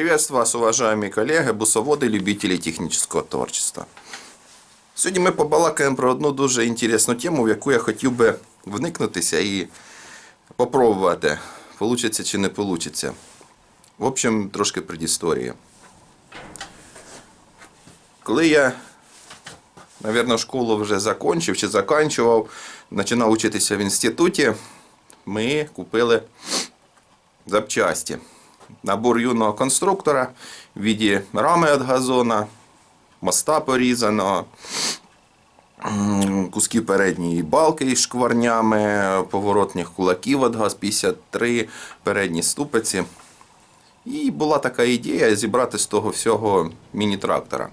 Приветствую вас, уважаемые коллеги, бусоводи, любителі технічного творчества. Сьогодні ми побалакаємо про одну дуже інтересну тему, в яку я хотів би вникнутися і попробувати, получиться чи не получиться. В общем, трошки предісторії. Коли я, мабуть, школу вже закончив чи заканчував, починав учитися в інституті, ми купили запчасті. Набор юного конструктора в віді рами від газона, моста порізаного, м, кусків передньої балки із шкварнями, поворотних кулаків від ГАЗ-53, передні ступиці. І була така ідея зібрати з того всього міні-трактора.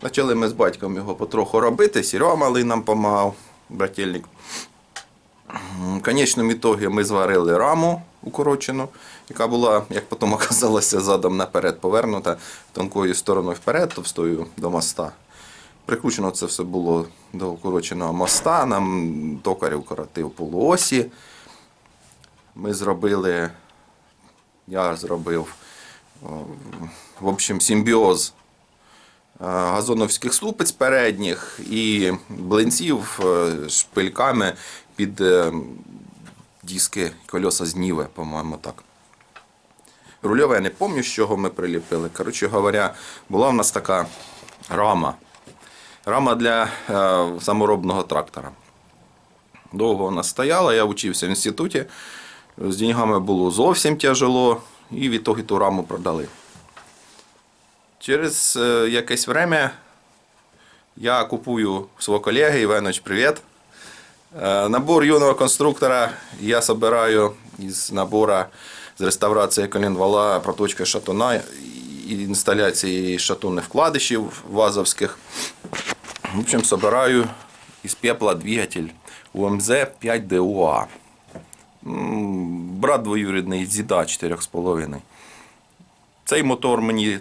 Почали ми з батьком його потроху робити, Серега малий нам допомагав, брательник. В конечному ітогі ми зварили раму укорочену, яка була, як потім оказалося, задом наперед повернута тонкою стороною вперед, товстою до моста. Прикручено це все було до укороченого моста. Нам токар укоротив полуосі. Ми зробили, я зробив, в общем, симбіоз е, газоновських ступиць передніх і блинців е, шпильками під е, диски кольоса з Ніви, по-моєму, так. Рульове я не пам'ятаю, з чого ми приліпили. Коротше говоря, була в нас така рама. Рама для е, саморобного трактора. Довго вона стояла, я вчився в інституті. З деньгами було зовсім тяжело, і в ітогі ту раму продали. Через е, якесь время я купую свого колеги Іванович, привіт. Е, Набор юного конструктора я собираю із набора з реставрації коленвала, проточки шатуна інсталяції шатунних вкладишів вазовських. В общем, собираю із пепла двигатель УМЗ 5 ДУА. Брат двоюрідний зіда 4,5. Цей мотор мені е,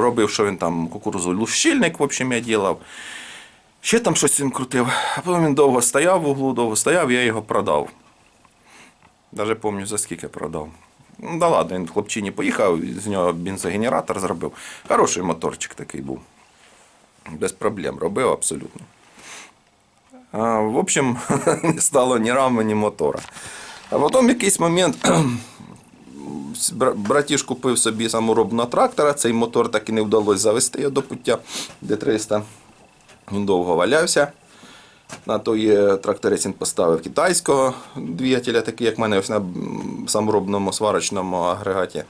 робив, що він там кукурузу лущильник, в общем, я ділав. Ще там щось він крутив, а потім він довго стояв в углу, довго стояв, я його продав. Навіть пам'ятаю, за скільки продав. Ну, да ладно, він хлопчині поїхав, з нього бензогенератор зробив. Хороший моторчик такий був. Без проблем робив абсолютно. А, в общем, не стало ні рами, ні мотора. А потім якийсь момент бра- братіж купив собі саморобного трактора. Цей мотор так і не вдалося завести його до пуття Д300. Він довго валявся. На той е, тракторець він поставив китайського двигателя, такий, як в мене ось на саморобному сварочному агрегаті.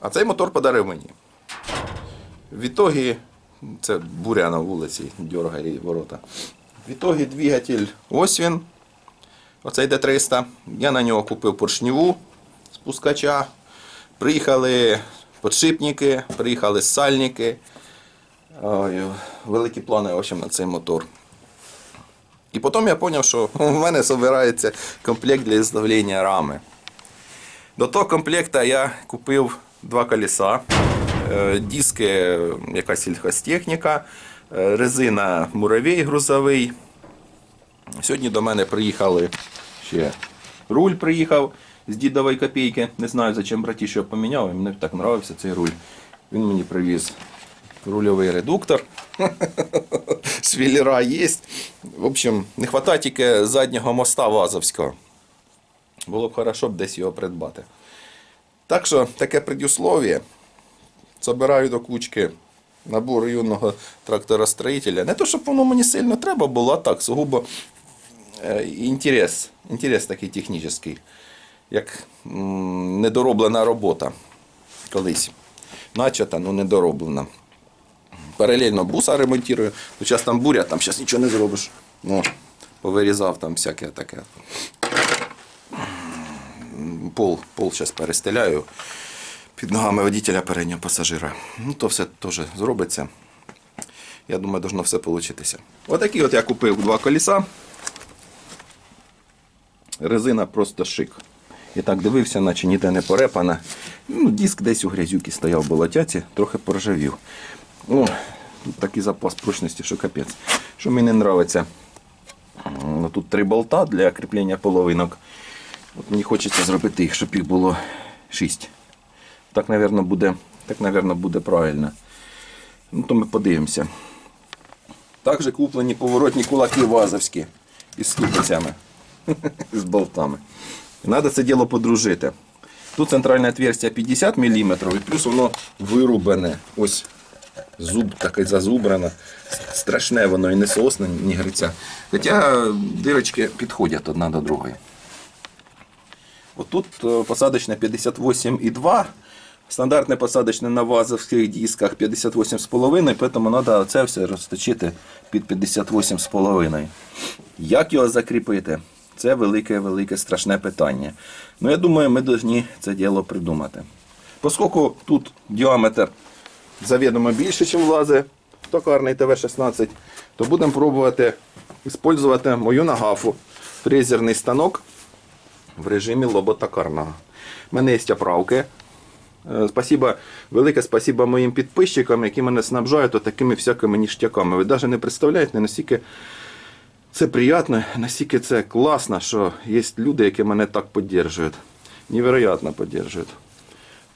А цей мотор подарив мені. В ітогі, це буря на вулиці, дьоргає ворота. В ітогі двигатель ось він. Оцей Д300. Я на нього купив поршневу спускача. Приїхали подшипники, приїхали сальники. Великі плани общем, на цей мотор. І потім я зрозумів, що в мене збирається комплект для ізготовлення рами. До того комплекта я купив два колеса, е, диски, якась сільхозтехніка, е, резина муравей грузовий. Сьогодні до мене приїхали ще руль приїхав з дідової копійки. Не знаю, зачем братіш його поміняв, мені так подобався цей руль. Він мені привіз рульовий редуктор. Швеллера є. В общем, не вистачає тільки заднього моста Вазовського. Було б хорошо десь його придбати. Так що таке предусловие. Собираю до кучки набор юного тракторостроїтеля. Не то, щоб воно мені сильно треба було, а так, сугубо е, інтерес, інтерес такий технічний, як недороблена робота колись. Начата, ну недороблена. Паралельно буса ремонтую. Ну, зараз там буря, там зараз нічого не зробиш. Ну, повирізав там всяке таке. Пол, пол зараз перестеляю під ногами водителя переднього пасажира. Ну, то все теж зробиться. Я думаю, должно все вийти. Отакі от я купив два колеса. Резина просто шик. І так дивився, наче ніде не порепана. Ну, диск десь у грязюки стояв в болотяці, трохи поржавів. Ну, такий запас прочності, що капець. Що мені не подобається. Тут три болта для кріплення половинок. От мені хочеться зробити їх, щоб їх було шість. Так, мабуть, буде, буде правильно. Ну, то ми подивимося. Також куплені поворотні кулаки вазовські із ступицями, з болтами. Треба це діло подружити. Тут центральне отверстие 50 мм, і плюс воно вирубане. Ось зуб такий зазубрано. Страшне воно і не сосне, ні гриця. Хоча дирочки підходять одна до другої. Отут е, посадочне 58,2. Стандартне посадочне на вазовських дисках 58,5, тому треба це все розточити під 58,5. Як його закріпити? Це велике-велике страшне питання. Ну, я думаю, ми повинні це діло придумати. Оскільки тут діаметр завідомо більше, ніж влази, токарний ТВ-16, то будемо пробувати використовувати мою нагафу, фрезерний станок в режимі лоботокарного. У мене є оправки. Е, Спасибо, велике спасибо моїм підписчикам, які мене снабжають такими всякими ніштяками. Ви навіть не представляєте, наскільки це приємно, наскільки це класно, що є люди, які мене так підтримують. Невероятно підтримують.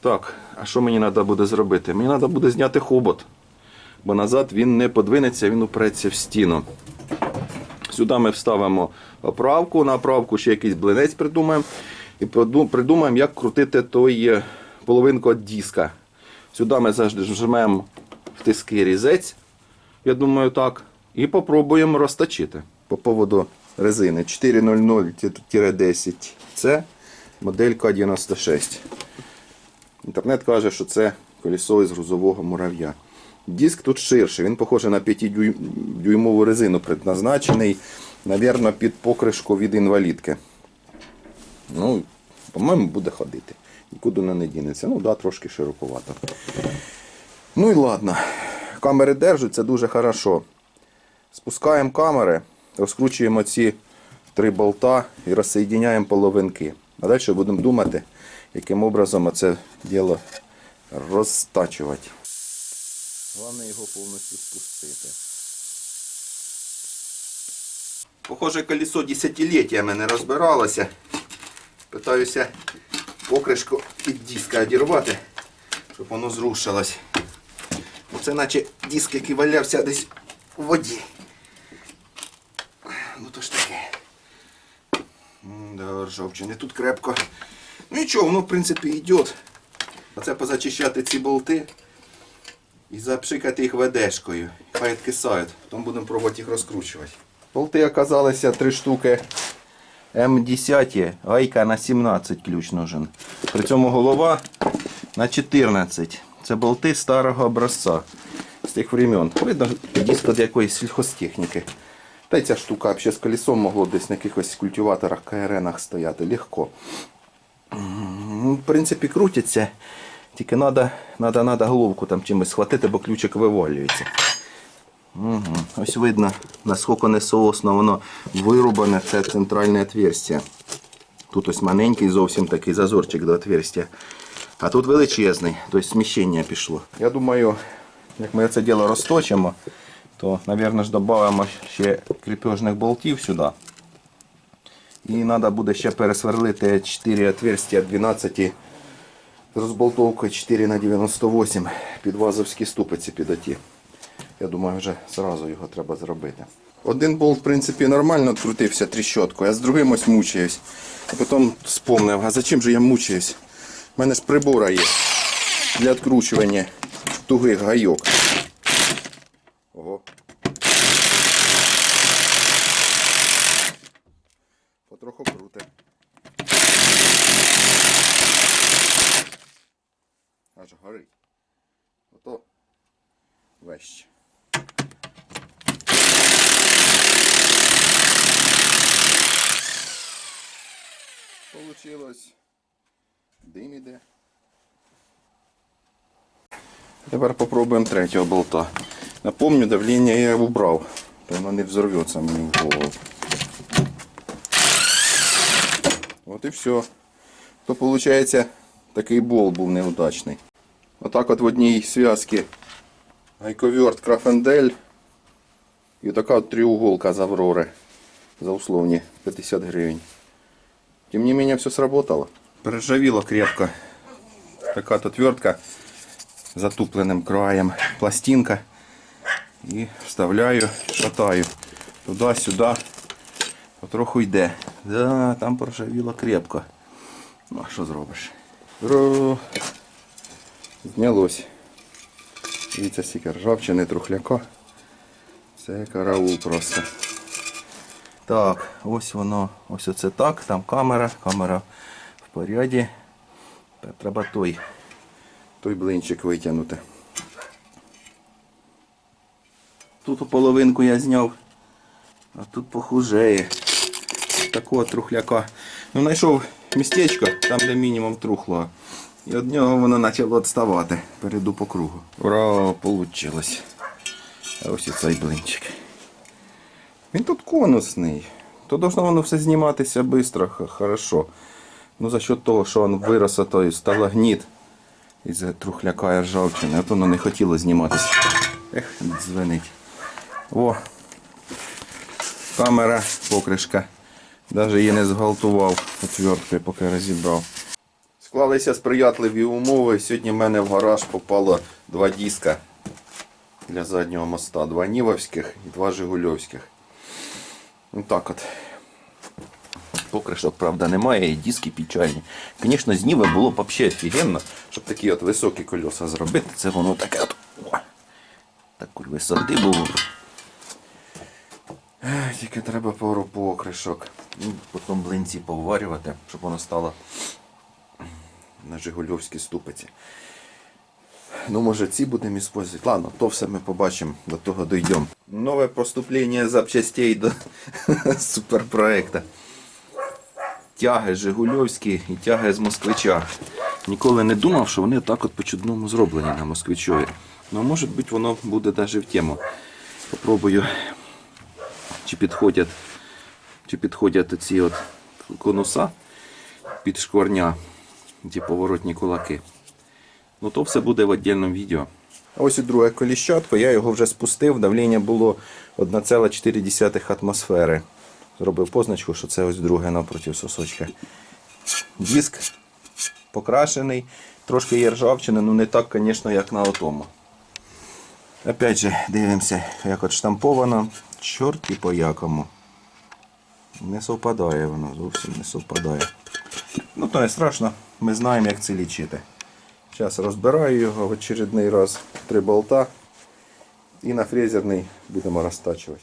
Так, а що мені треба буде зробити? Мені треба буде зняти хобот, бо назад він не подвинеться, він упреться в стіну. Сюди ми вставимо оправку, на оправку ще якийсь блинець придумаємо. І придумаємо, як крутити той е, половинку від диска. Сюди ми зажмемо в тиски різець, я думаю, так. І попробуємо розточити по поводу резини 400-10. Це модель К96. Інтернет каже, що це колесо із грузового мурав'я. Диск тут ширший, він похожий на 5-дюймову резину, предназначений, мабуть, під покришку від інвалідки. Ну, по-моєму, буде ходити. Нікуди вона не дінеться. Ну, да, трошки широковато. Ну і ладно. Камери держать, це дуже хорошо. Спускаємо камери, розкручуємо ці три болта і розсоєдиняємо половинки. А далі будемо думати, яким образом це діло розтачувати. Головне його повністю спустити. Похоже, колесо десятиліттями не розбиралося. Питаюся покришку від диска одірвати, щоб воно зрушилось. Оце наче диск, який валявся десь у воді. Ну то ж таке. Ржавчини тут крепко. Ну нічого, воно в принципі йде. Оце позачищати ці болти і запшикати їх ведешкою. Хай відкисають. Потім будемо пробувати їх розкручувати. Болти оказалися три штуки М10, гайка на 17 ключ нужен. При цьому голова на 14. Це болти старого образця з тих времен. Видно, від якоїсь сільхозтехніки. Та й ця штука взагалі з колесом могло десь на якихось культиваторах, КРНах стояти. Легко. М, В принципі, крутяться. Тільки треба надо, надо головку там чимось схватити, бо ключик вивалюється. Угу. Ось видно, наскільки не соосно воно вирубане, це центральне отверстие. Тут ось маленький зовсім такий зазорчик до отверстия. А тут величезний, тобто сміщення пішло. Я думаю, як ми це діло розточимо, то, мабуть, додамо ще кріпежних болтів сюди. І треба буде ще пересверлити 4 отверстия 12 з розболтовкою 4 на 98 під вазовські ступиці під оті. Я думаю, вже зразу його треба зробити. Один болт, в принципі, нормально відкрутився тріщоткою, а з другим ось мучаюсь. А потім спомнив, а зачем же я мучаюсь? У мене ж прибора є для відкручування тугих гайок. Ого. Потроху круте. Аж горить. Ото вещь. Получилось. Дим іде. Тепер попробуємо третього болта. Напомню, давлення я убрав. То воно не взорвется мені в голову. От і все. То виходить, такий болт був неудачний. Отак от в одній зв'язці гайковерт Крафендель і така от треуголка з Аврори за условні 50 гривень. Тем не менее все сработало. Проржавіло крепко. така то твертка з затупленим краєм пластинка. І вставляю, шатаю туди-сюди. Потроху йде. Да, там поржавіло крепко. Ну, а що зробиш? Знялось. Дивіться, стільки ржавчини, трухляка. Це караул просто. Так, ось воно, ось оце так, там камера, камера в поряді. Треба той, той блинчик витягнути. Тут половинку я зняв, а тут похужеє. Такого трухляка. Ну, знайшов містечко, там де мінімум трухло. І від нього воно почало відставати. Перейду по кругу. Ура, вийшло. А ось і цей блинчик. Він тут конусний. То должно воно все зніматися швидко, хорошо. Ну за счет того, що він вирос, то і сталагніт із трухляка і ржавчини, от воно не хотіло зніматися. Ех, дзвенить. О, камера, покришка. Навіть її не зґвалтував отверткою, поки розібрав. Склалися сприятливі умови. Сьогодні в мене в гараж попало два диска для заднього моста. Два Нівовських і два Жигульовських. Ну так от. Покришок, правда, немає, і диски печальні. Звісно, з Ніви було б взагалі офігенно, щоб такі от високі кольоса зробити. Це воно таке от. Такої висоти було. Тільки треба пару покришок. Ну, Потім блинці поварювати, щоб воно стало на Жигульовській ступиці. Ну, може, ці будемо использовать. Ладно, то все ми побачимо, до того дійдемо. Нове поступлення запчастей до суперпроекта. Тяги Жигульовські і тяги з москвича. Ніколи не думав, що вони так от по-чудному зроблені на москвичові. Ну, може бути, воно буде навіть в тему. Попробую, чи підходять, чи підходять ці от конуса під шкварня, ті поворотні кулаки. Ну то все буде в віддільному відео. Ось і друге коліщатко, я його вже спустив, давлення було 1,4 атмосфери. Зробив позначку, що це ось друге напроти сосочка. Диск покрашений, трошки є ржавчина, ну не так, звісно, як на отому. Опять же, дивимося, як от штамповано. Чорт і по якому. Не совпадає воно, зовсім не совпадає. Ну, то не страшно, ми знаємо, як це лічити. Зараз розбираю його в очередний раз три болта і на фрезерний будемо розтачувати.